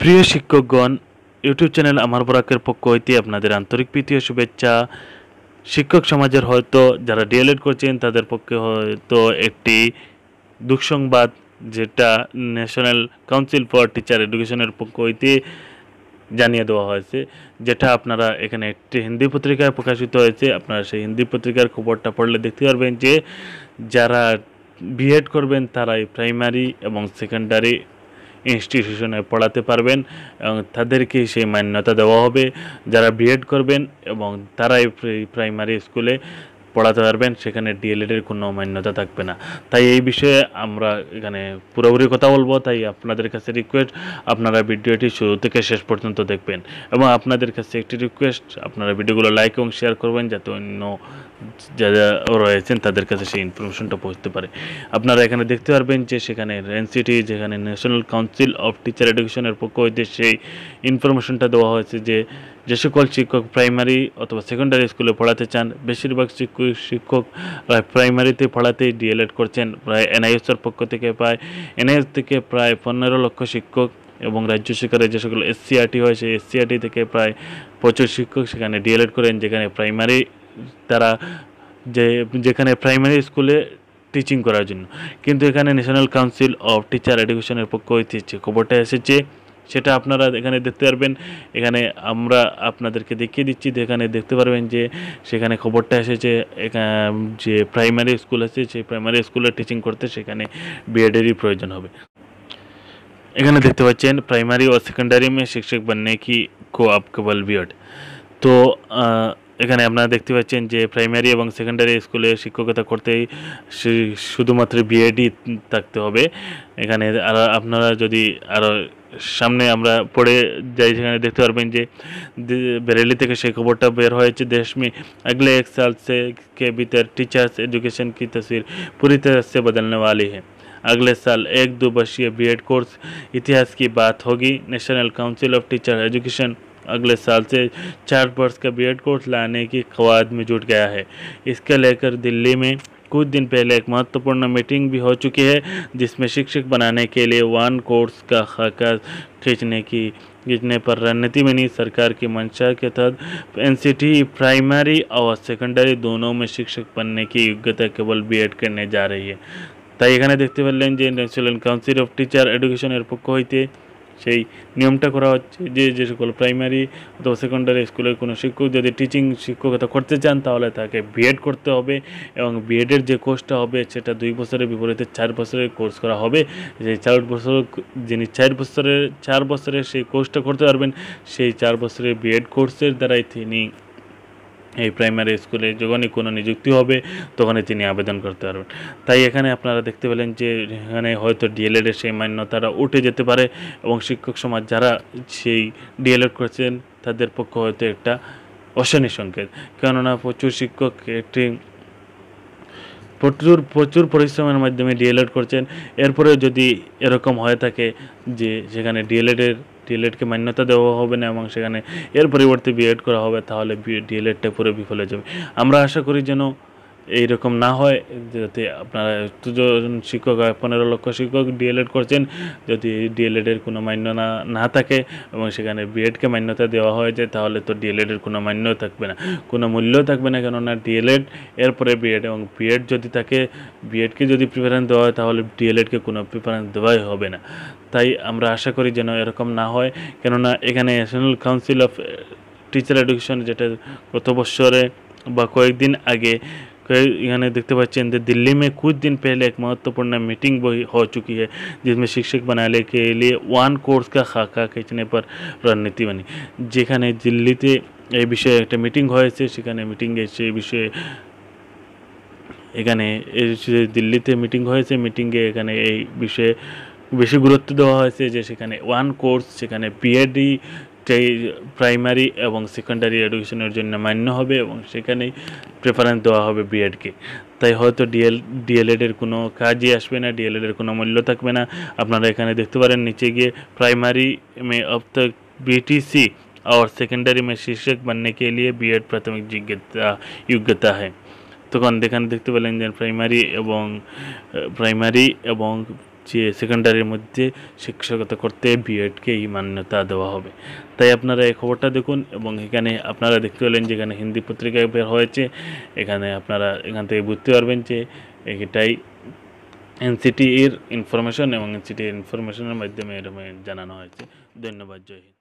প্রিয় শিক্ষকগণ, YouTube channel আমার বরাকের পক্ষ হইতে আপনাদের আন্তরিক প্রীতি ও শুভেচ্ছা। শিক্ষক সমাজের হয়তো যারা ডিএলএড করছেন, তাদের পক্ষে হয়তো একটি দুঃসংবাদ, যেটা ন্যাশনাল কাউন্সিল ফর টিচার এডুকেশনের পক্ষ হইতে জানিয়ে দেওয়া হয়েছে, যেটা আপনারা এখানে একটি হিন্দি পত্রিকায় প্রকাশিত হয়েছে। আপনারা সেই হিন্দি পত্রিকার খবরটা পড়লে দেখতে পারবেন যে, যারা বিএড করবেন, তারাই প্রাইমারি এবং সেকেন্ডারি ইনস্টিটিউশনে পড়াতে পারবেন এবং তাদেরকে সেই মান্যতা দেওয়া হবে। যারা বিএড করবেন এবং তারাই প্রাইমারি স্কুলে পড়াতে পারবেন, সেখানে ডিএলএডের কোনো মান্যতা থাকবে না। তাই এই বিষয়ে আমরা এখানে পুরোপুরি কথা বলব, তাই আপনাদের কাছে রিকোয়েস্ট আপনারা ভিডিওটি শুরু থেকে শেষ পর্যন্ত দেখবেন। এবং আপনাদের কাছে একটি রিকোয়েস্ট আপনারা ভিডিওগুলো লাইক এবং শেয়ার করবেন, যাতে অন্য যারা রয়েছেন তাদের কাছে সেই ইনফরমেশনটা পৌঁছতে পারে। আপনারা এখানে দেখতে পারবেন যে সেখানে এনসিটি যেখানে ন্যাশনাল কাউন্সিল অফ টিচার এডুকেশনের পক্ষ হইতে সেই ইনফরমেশনটা দেওয়া হয়েছে যে যে সকল শিক্ষক প্রাইমারি অথবা সেকেন্ডারি স্কুলে পড়াতে চান, বেশিরভাগ শিক্ষক শিক্ষক প্রাইমারিতে পড়াতেই ডিএলএড করছেন। প্রায় এনআইএসের পক্ষ থেকে প্রায় এনআইএস থেকে প্রায় পনেরো লক্ষ শিক্ষক এবং রাজ্য সরকারের যে সকল এসসিআরটি হয়, সেই এসসিআরটি থেকে প্রায় প্রচুর শিক্ষক সেখানে ডিএলএড করেন, যেখানে প্রাইমারি তারা যে যেখানে প্রাইমারি স্কুলে টিচিং করার জন্য। কিন্তু এখানে ন্যাশনাল কাউন্সিল অফ টিচার এডুকেশনের পক্ষ হইতে খবরটা এসেছে সেটা আপনারা এখানে দেখতে পারবেন এখানে আমরা আপনাদেরকে দেখিয়ে দিচ্ছি এখানে দেখতে পারবেন যে সেখানে খবরটা এসেছে যে প্রাইমারি স্কুল আছে সেই প্রাইমারি স্কুলে টিচিং করতে সেখানে বিএডেরই প্রয়োজন হবে এখানে দেখতে পাচ্ছেন প্রাইমারি ও সেকেন্ডারি মে শিক্ষক बनने কি को आप केवल बीएड তো এখানে আপনারা দেখতে পাচ্ছেন যে প্রাইমারি এবং সেকেন্ডারি স্কুলে শিক্ষকতা করতেই শুধুমাত্র বিএডই থাকতে হবে এখানে আর আপনারা যদি আরও সামনে আমরা পড়ে যাই সেখানে দেখতে পারবেন যে বেরেলি থেকে সেই খবরটা বের হয়েছে দেশ में अगले एक साल से के भीतर टीचर्स एजुकेशन की तस्वीर पूरी तरह से बदलने वाली है अगले साल एक दो वर्षीय बीएड कोर्स इतिहास की बात होगी national council of teacher education अगले साल से चार वर्ष का बीएड कोर्स लाने की खवाद में जुट गया है इसके लेकर दिल्ली में कुछ दिन पहले एक महत्वपूर्ण मीटिंग भी हो चुकी है जिसमें शिक्षक बनाने के लिए वन कोर्स का खाका खींचने की खींचने पर रणनीति बनी सरकार की मंशा के तहत एनसीटी प्राइमरी और सेकेंडरी दोनों में शिक्षक बनने की योग्यता केवल बीएड करने जा रही है তাই এখানে দেখতে পারলেন যে ন্যাশনাল কাউন্সিল অফ টিচার এডুকেশনের পক্ষ হইতে সেই নিয়মটা করা হচ্ছে যে যে সকল প্রাইমারি অথবা সেকেন্ডারি স্কুলের কোনো শিক্ষক যদি টিচিং শিক্ষকতা করতে চান, তাহলে তাকে বিএড করতে হবে এবং বিএডের যে কোর্সটা হবে, সেটা দুই বছরের বিপরীতে চার বছরের কোর্স করা হবে। যে চার বছর, যিনি চার বছরের চার বছরের সেই কোর্সটা করতে পারবেন, সেই চার বছরের বিএড কোর্সের দ্বারাই তিনি এই প্রাইমারি স্কুলে যখনই কোনো নিযুক্তি হবে, তখনই তিনি আবেদন করতে পারবেন। তাই এখানে আপনারা দেখতে পেলেন যে, এখানে হয়তো ডিএলএডের সেই মান্যতারা উঠে যেতে পারে এবং শিক্ষক সমাজ যারা সেই ডিএলএড করছেন, তাদের পক্ষে হয়তো একটা অশনি সংকেত। কেননা প্রচুর শিক্ষক একটি প্রচুর প্রচুর পরিশ্রমের মাধ্যমে ডিএলএড করছেন। এরপরে যদি এরকম হয়ে থাকে যে, সেখানে ডিএলএডের ডিএলএডকে মান্যতা দেওয়া হবে না এবং সেখানে এর পরিবর্তে বিএড করা হবে, তাহলে ডিএলএডটা পুরো বিফলে যাবে। আমরা আশা করি যেন এইরকম না হয়, যাতে আপনারা জন শিক্ষক, পনেরো লক্ষ শিক্ষক ডিএলএড করছেন, যদি ডিএলএডের কোনো মান্য না না থাকে এবং সেখানে বিএডকে মান্যতা দেওয়া হয় যে তাহলে তো ডিএলএডের কোনো মান্য থাকবে না। কোনো মূল্য থাকবে না, কেননা ডিএলএড এরপরে বিএড এবং বিএড যদি থাকে বিএডকে যদি প্রিফারেন্স দেওয়া হয়, তাহলে ডিএলএডকে কোনো প্রিফারেন্স দেওয়াই হবে না। তাই আমরা আশা করি যেন এরকম না হয়, কেননা এখানে national council of teacher education যেটা গত বছরে বা কয়েকদিন আগে এখানে দেখতে পাচ্ছেন যে দিল্লি মে कुछ दिन पहले एक महत्वपूर्ण मीटिंग हो चुकी है, जिसमें शिक्षक बनाने ওয়ান কোর্স কা খাকা খেচনে পর রণনীতি বানি যেখানে দিল্লিতে এই বিষয়ে একটা মিটিং হয়েছে সেখানে মিটিংয়ে সেই বিষয়ে এখানে দিল্লিতে মিটিং হয়েছে মিটিংয়ে এখানে এই বিষয়ে বেশি গুরুত্ব দেওয়া হয়েছে যে সেখানে ওয়ান কোর্স সেখানে পিএডি বিএডি প্রাইমারি এবং সেকেন্ডারি এডুকেশনের জন্য মান্য হবে এবং সেখানেই প্রেফারেন্স দেওয়া হবে বিএডকে তাই হয়তো ডিএল ডিএলএডের কোনো কাজই আসবে না ডিএলএডের কোনো মূল্য থাকবে না আপনারা এখানে দেখতে পারেন নিচে গিয়ে প্রাইমারি মে अब तक बीटीसी और सेकेंडरी में शिक्षक बनने के लिए बीएड प्राथमिक योग्यता योग्यता है তখন এখানে দেখতে পেলেন যে প্রাইমারি এবং প্রাইমারি এবং যে সেকেন্ডারির মধ্যে শিক্ষকতা করতে বিএডকেই মান্যতা দেওয়া হবে। তাই আপনারা এই খবরটা দেখুন এবং এখানে আপনারা দেখতে পেলেন যে এখানে হিন্দি পত্রিকায় বের হয়েছে। এখানে আপনারা এখান থেকে বুঝতে পারবেন যে এটাই এনসিটি এর ইনফরমেশন এবং এনসিটি এর ইনফরমেশনের মাধ্যমে এরকম জানানো হয়েছে। ধন্যবাদ, জয় হিন্দ।